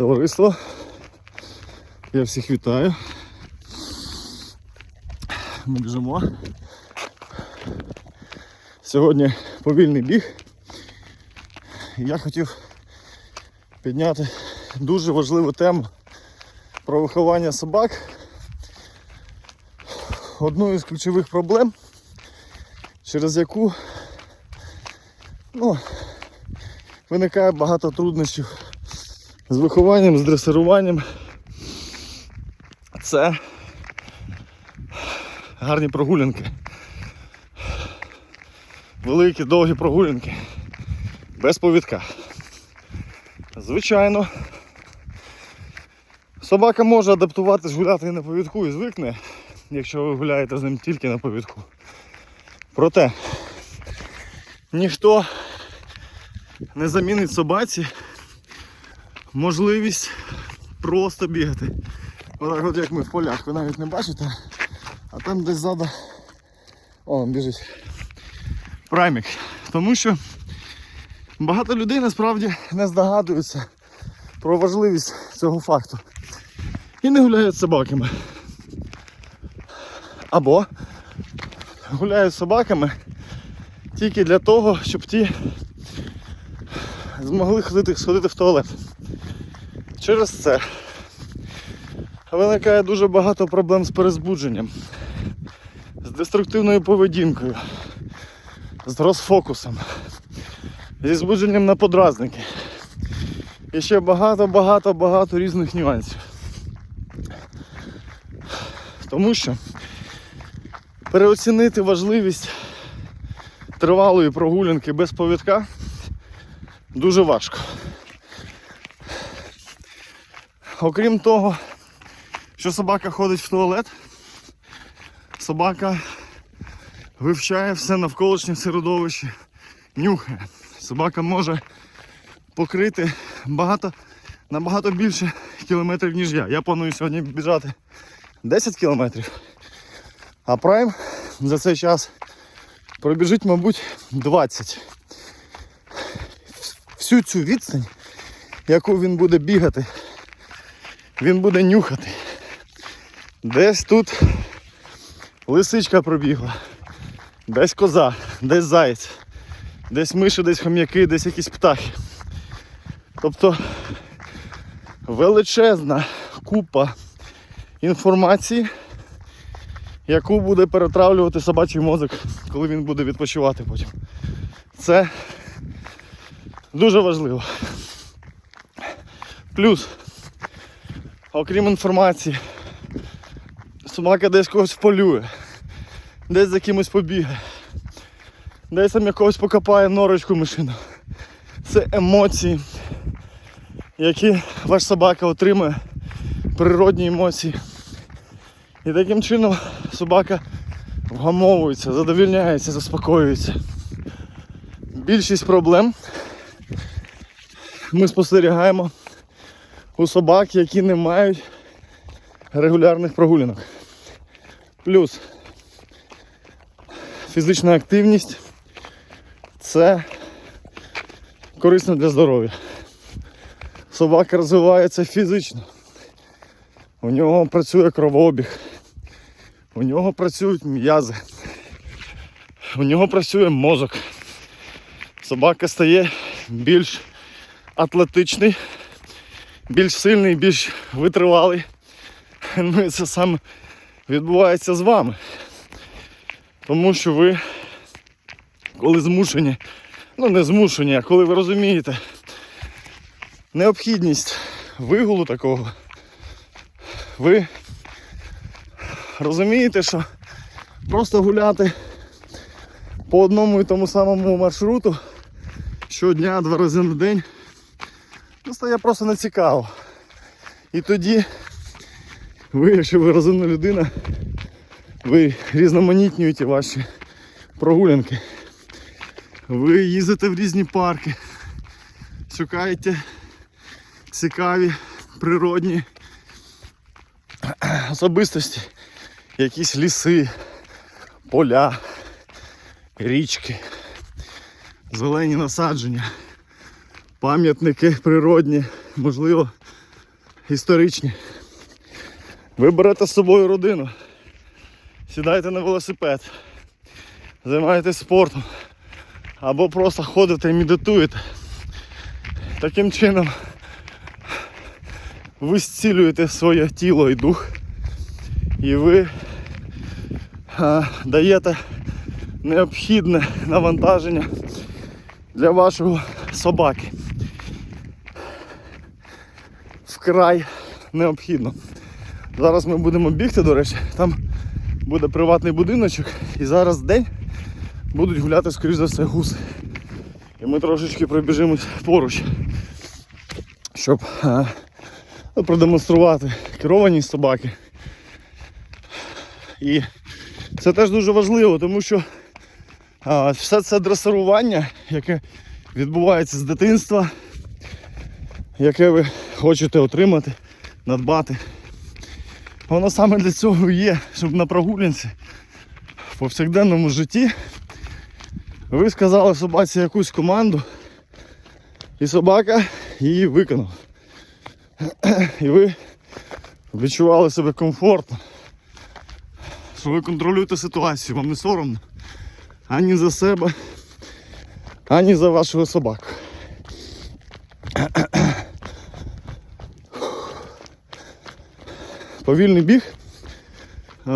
Товариство. Я всіх вітаю. Ми біжимо. Сьогодні повільний біг. Я хотів підняти дуже важливу тему про виховання собак. Одну із ключових проблем, через яку ну, виникає багато труднощів з вихованням, з дресируванням. Це гарні прогулянки. Великі, довгі прогулянки. Без повідка. Звичайно, собака може адаптуватись гуляти і на повідку і звикне, якщо ви гуляєте з ним тільки на повідку. Проте ніхто не замінить собаці можливість просто бігати. Отак от як ми в полях, ви навіть не бачите, а там десь ззаду о, він біжить. Праймік. Тому що багато людей насправді не здогадуються про важливість цього факту. І не гуляють з собаками. Або гуляють з собаками тільки для того, щоб ті змогли ходити, сходити в туалет. Через це виникає дуже багато проблем з перезбудженням, з деструктивною поведінкою, з розфокусом, зі збудженням на подразники. І ще багато-багато-багато різних нюансів. Тому що переоцінити важливість тривалої прогулянки без повідка дуже важко. Окрім того, що собака ходить в туалет, собака вивчає все навколишнє середовище, нюхає. Собака може покрити багато, набагато більше кілометрів, ніж я. Я планую сьогодні біжати 10 кілометрів, а прайм за цей час пробіжить, мабуть, 20. Всю цю відстань, яку він буде бігати, він буде нюхати. Десь тут лисичка пробігла, десь коза, десь заєць, десь миші, десь хом'яки, десь якісь птахи. Тобто величезна купа інформації, яку буде перетравлювати собачий мозок, коли він буде відпочивати потім. Це дуже важливо. Плюс, окрім інформації, собака десь когось полює, десь за кимось побігає, десь там якогось покопає норочку мишину. Це емоції, які ваш собака отримує, природні емоції. І таким чином собака вгамовується, задовільняється, заспокоюється. Більшість проблем ми спостерігаємо у собак, які не мають регулярних прогулянок. Плюс фізична активність це корисно для здоров'я. Собака розвивається фізично. У нього працює кровообіг, у нього працюють м'язи, у нього працює мозок. Собака стає більш атлетичний, більш сильний, більш витривалий. Ну і це саме відбувається з вами. Тому що ви, коли змушені, ну не змушені, а коли ви розумієте необхідність вигулу такого, ви розумієте, що просто гуляти по одному і тому самому маршруту щодня, два рази на день, стає просто нецікаво. І тоді ви, якщо ви розумна людина, ви різноманітнюєте ваші прогулянки. Ви їздите в різні парки, шукаєте цікаві природні особистості, якісь ліси, поля, річки, зелені насадження, пам'ятники природні, можливо, історичні. Ви берете з собою родину, сідаєте на велосипед, займаєтесь спортом або просто ходите і медитуєте. Таким чином ви зцілюєте своє тіло і дух, і ви а, даєте необхідне навантаження для вашого собаки. Вкрай необхідно. Зараз ми будемо бігти, до речі, там буде приватний будиночок і зараз день будуть гуляти, скоріш за все, гуси. І ми трошечки пробіжимось поруч, щоб а, ну, продемонструвати керованість собаки. І це теж дуже важливо, тому що а, все це дресирування, яке відбувається з дитинства, яке ви хочете отримати, надбати. Воно саме для цього є, щоб на прогулянці в повсякденному житті ви сказали собаці якусь команду, і собака її виконала. І ви відчували себе комфортно, що ви контролюєте ситуацію, вам не соромно ані за себе, ані за вашого собаку. Повільний біг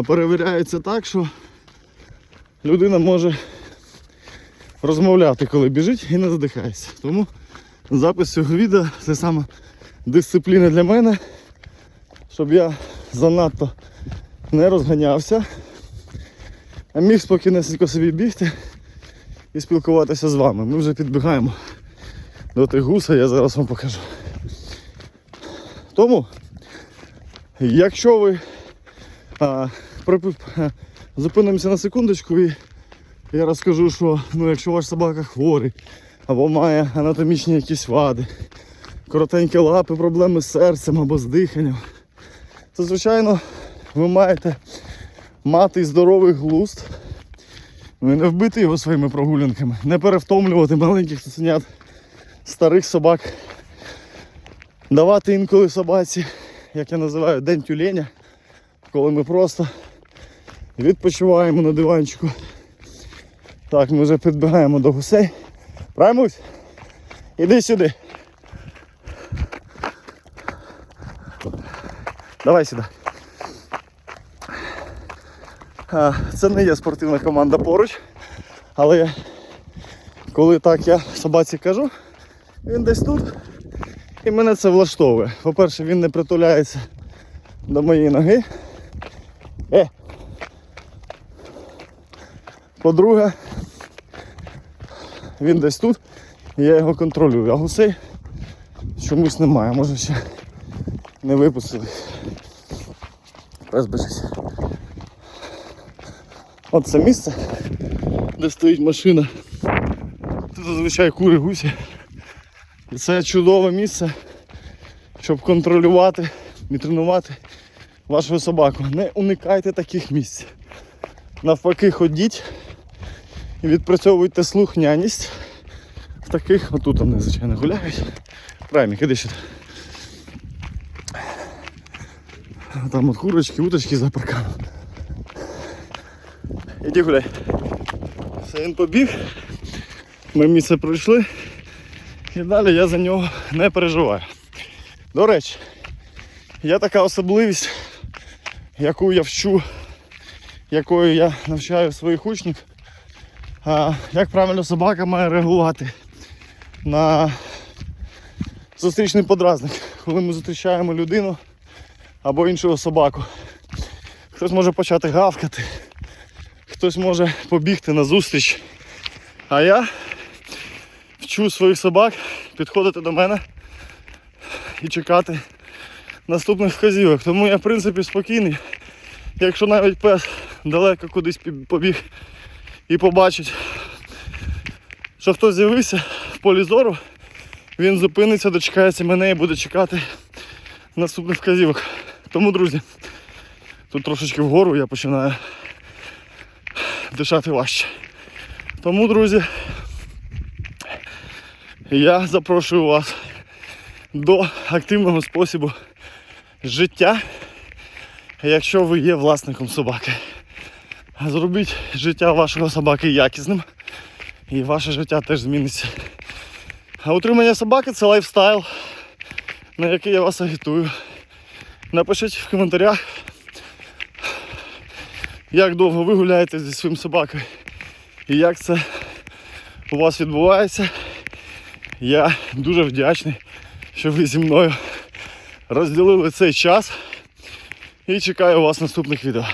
перевіряється так, що людина може розмовляти, коли біжить і не задихається. Тому запис цього відео це саме дисципліна для мене, щоб я занадто не розганявся, а міг спокійнесенько собі бігти і спілкуватися з вами. Ми вже підбігаємо до тих гуса, я зараз вам покажу. Тому, якщо ви а, припи- зупинимося на секундочку і я розкажу, що ну, якщо ваш собака хворий або має анатомічні якісь вади, коротенькі лапи, проблеми з серцем або з диханням, то звичайно ви маєте мати здоровий глузд, ви не вбити його своїми прогулянками, не перевтомлювати маленьких цуценят, старих собак, давати інколи собаці, як я називаю, день тюленя, коли ми просто відпочиваємо на диванчику. Так, ми вже підбігаємо до гусей. Праймусь, іди сюди. Давай сюди. Це не є спортивна команда поруч, але коли так я собаці кажу, він десь тут і мене це влаштовує. По-перше, він не притуляється до моєї ноги. Е. По-друге, він десь тут, я його контролюю, а гусей чомусь немає, може ще не випустили. Біжить. От це місце, де стоїть машина. Тут зазвичай кури гусі. Це чудове місце, щоб контролювати і тренувати вашу собаку. Не уникайте таких місць. Навпаки, ходіть і відпрацьовуйте слухняність. В таких, отут вони, звичайно, гуляють. Праймік, іди сюди. Там от курочки, уточки за парканом. Іди гуляй. Все, він побіг. Ми місце пройшли. І далі я за нього не переживаю. До речі, є така особливість, яку я вчу, якою я навчаю своїх учнів. Як правильно собака має реагувати на зустрічний подразник, коли ми зустрічаємо людину або іншого собаку. Хтось може почати гавкати, хтось може побігти на зустріч. А я вчу своїх собак підходити до мене і чекати наступних вказівок. Тому я в принципі спокійний. Якщо навіть пес далеко кудись побіг і побачить, що хтось з'явився в полі зору, він зупиниться, дочекається мене і буде чекати наступних вказівок. Тому, друзі, тут трошечки вгору я починаю дишати важче. Тому, друзі, я запрошую вас до активного способу життя, якщо ви є власником собаки. Зробіть життя вашого собаки якісним, і ваше життя теж зміниться. А утримання собаки це лайфстайл, на який я вас агітую. Напишіть в коментарях, як довго ви гуляєте зі своїм собакою і як це у вас відбувається. Я дуже вдячний, що ви зі мною розділили цей час і чекаю вас наступних відео.